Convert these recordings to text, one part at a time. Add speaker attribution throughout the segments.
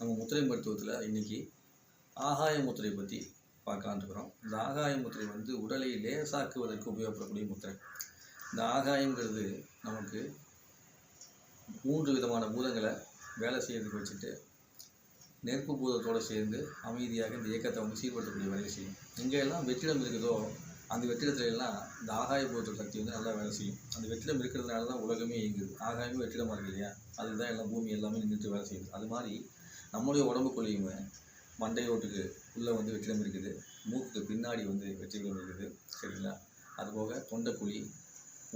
Speaker 1: நம்ம முத்திரை மருத்துவத்தில் இன்றைக்கி ஆகாய முத்திரை பற்றி பார்க்கலான்ட்டுக்கிறோம் இந்த ஆகாய முத்திரை வந்து உடலை லேசாக்குவதற்கு உபயோகப்படக்கூடிய முத்திரை. இந்த ஆகாயங்கிறது நமக்கு மூன்று விதமான பூதங்களை வேலை செய்யறதுக்கு வச்சுட்டு நெருப்பு பூதத்தோடு சேர்ந்து அமைதியாக இந்த இயக்கத்தை வந்து சீர்படுத்தக்கூடிய வேலையை செய்யும். எங்கெல்லாம் வெற்றிடம் இருக்குதோ அந்த வெற்றிடத்துல எல்லாம் இந்த ஆகாய பூதத்தோட சக்தி வந்து நல்லா வேலை செய்யும். அந்த வெற்றிடம் இருக்கிறதுனால தான் உலகமே இயங்குது. ஆகாயமே வெற்றிடமாக இருக்கு இல்லையா? அதுதான் எல்லாம் பூமி எல்லாமே நின்றுட்டு வேலை செய்யுது. அது மாதிரி நம்மளுடைய உடம்புக்குள்ளேயுமே மண்டையோட்டுக்கு உள்ளே வந்து வெற்றிடம் இருக்குது. மூக்குக்கு பின்னாடி வந்து வெற்றிடம் இருக்குது. சரிங்களா? அதுபோக தொண்டைக்குழி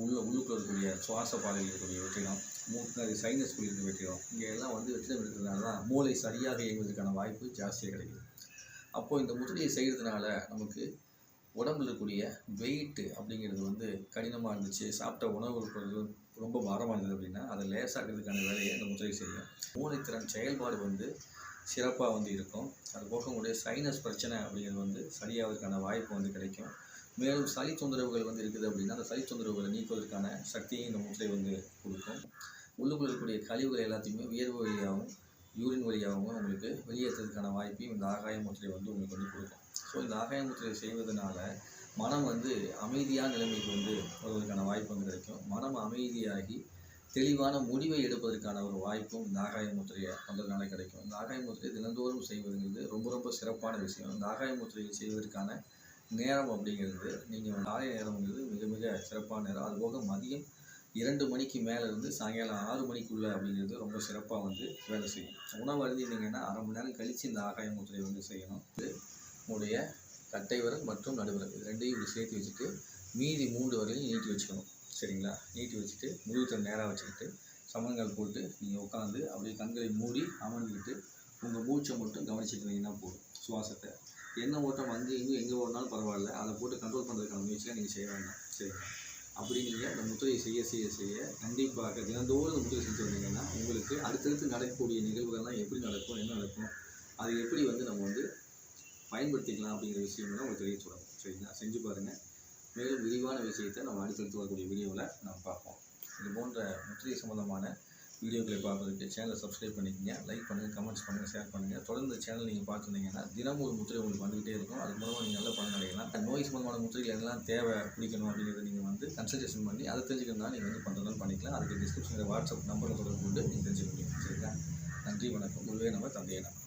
Speaker 1: உள்ள உள்ளுக்குள்ள இருக்கக்கூடிய சுவாச பாதையில் இருக்கக்கூடிய வெற்றிடம் மூக்கு சைனஸ் குழி இருக்க வெற்றிடம் இங்கே எல்லாம் வந்து வெற்றிடம் இருக்கிறதுனால தான் மூளை சரியாக இயங்குவதற்கான வாய்ப்பு ஜாஸ்தியாக கிடைக்குது. அப்போது இந்த முதலியை செய்கிறதுனால நமக்கு உடம்புல இருக்கக்கூடிய வெயிட்டு அப்படிங்கிறது வந்து கடினமாக இருந்துச்சு. சாப்பிட்ட உணவு பொருட்கள் ரொம்ப பாரமானது அப்படின்னா அதை லேசாக்குறதுக்கான வேலையை இந்த முதலீடு செய்யும். மூளைத்திறன் செயல்பாடு வந்து சிறப்பாக வந்து இருக்கும். அது போக உங்களுடைய சைனஸ் பிரச்சனை அப்படிங்கிறது வந்து சரியாவதற்கான வாய்ப்பு வந்து கிடைக்கும். மேலும் சளி தொந்தரவுகள் வந்து இருக்குது அப்படின்னா அந்த சளி தொந்தரவுகளை நீக்குவதற்கான சக்தியும் இந்த முத்திரை வந்து கொடுக்கும். உள்ளுக்குள்ள இருக்கக்கூடிய கழிவுகள் எல்லாத்தையுமே வியர்வு வழியாகவும் யூரின் வழியாகவும் உங்களுக்கு வெளியேற்றுறதுக்கான வாய்ப்பையும் இந்த ஆகாய முத்திரை வந்து உங்களுக்கு வந்து கொடுக்கும். ஸோ இந்த ஆகாய முத்திரை செய்வதனால மனம் வந்து அமைதியான நிலைமைக்கு வந்து வருவதற்கான வாய்ப்பு கிடைக்கும். மனம் அமைதியாகி தெளிவான முடிவை எடுப்பதற்கான ஒரு வாய்ப்பும் இந்த ஆகாய முத்திரையை வந்ததுனால கிடைக்கும். இந்த ஆகாய முத்திரையை தினந்தோறும் செய்வதுங்கிறது ரொம்ப ரொம்ப சிறப்பான விஷயம். இந்த ஆகாய முத்திரையை செய்வதற்கான நேரம் அப்படிங்கிறது நீங்கள் காலை நேரம்ங்கிறது மிக மிக சிறப்பான நேரம். அதுபோக மதியம் இரண்டு மணிக்கு மேலே இருந்து சாயங்காலம் ஆறு மணிக்குள்ளே அப்படிங்கிறது ரொம்ப சிறப்பாக வந்து வேலை செய்யும். உணவு அருந்தினீங்கன்னா அரை மணி நேரம் கழித்து இந்த ஆகாய முத்திரையை வந்து செய்யணும். இது உங்களுடைய கட்டை விரல் மற்றும் நடுவிரல் இது ரெண்டையும் இப்படி சேர்த்து வச்சுட்டு மீதி மூன்று வரையும் நீட்டி வச்சுக்கணும். சரிங்களா? நீட்டி வச்சுட்டு முதுகுத்தல் நேராக வச்சுக்கிட்டு சமணங்கால் போட்டு நீங்கள் உட்காந்து அப்படியே கண்களை மூடி அமர்ந்துக்கிட்டு உங்கள் மூச்சை மட்டும் கவனிச்சுட்டு இருந்தீங்கன்னா போதும். சுவாசத்தை. என்ன ஓட்டம் அங்கே இங்கே எங்கே ஓடினாலும் பரவாயில்ல. அதை போட்டு கண்ட்ரோல் பண்ணுறதுக்கான முயற்சியாக நீங்கள் செய்ய வேண்டாம். சரிங்களா அப்படி நீங்கள் அந்த முத்திரையை செய்ய செய்ய செய்ய கண்டிப்பாக தினந்தோறும் அந்த முத்திரை செஞ்சு வந்தீங்கன்னா உங்களுக்கு அடுத்தடுத்து நடக்கக்கூடிய நிகழ்வுகள்லாம் எப்படி நடக்கும் என்ன நடக்கும் அது எப்படி வந்து நம்ம வந்து பயன்படுத்திக்கலாம் அப்படிங்கிற விஷயம் தான் உங்களுக்கு தெரிய சொல்லணும் சரிங்களா செஞ்சு பாருங்கள் மேலும் விரிவான விஷயத்தை நம்ம அடுத்தடுத்து வரக்கூடிய வீடியோவில் நம்ம பார்ப்போம். இது போன்ற முத்திரை சம்மந்தமான வீடியோக்களை பார்ப்பதற்கு சேனலை சப்ஸ்கிரைப் பண்ணிக்கங்க. லைக் பண்ணுங்கள் கமெண்ட்ஸ் பண்ணுங்கள் ஷேர் பண்ணுங்கள் தொடர்ந்து சேனல் நீங்கள் பார்த்துருந்தீங்கன்னா தினமும் ஒரு முத்திரை உங்களுக்கு வந்துகிட்டே இருக்கும். அது மூலமாக நீங்கள் நல்லா பலன் அடையலாம். நோய் சம்மந்தமான முத்திரைகள் எல்லாம் தேவை பிடிக்கணும் அப்படிங்கிறத நீங்கள் வந்து கன்சல்டேஷன் பண்ணி அதை தெரிஞ்சுக்கணும்னா நீங்கள் வந்து பண்ணுறதுனாலும் பண்ணிக்கலாம். அதுக்கு டிஸ்கிரிப்ஷனில் வாட்ஸ்அப் நம்பரில் தொடர்பு கொண்டு நீங்கள் தெரிஞ்சுக்க முடியும். சரிங்களா? நன்றி வணக்கம். உருவே நம்ம தந்தையை நம்ம.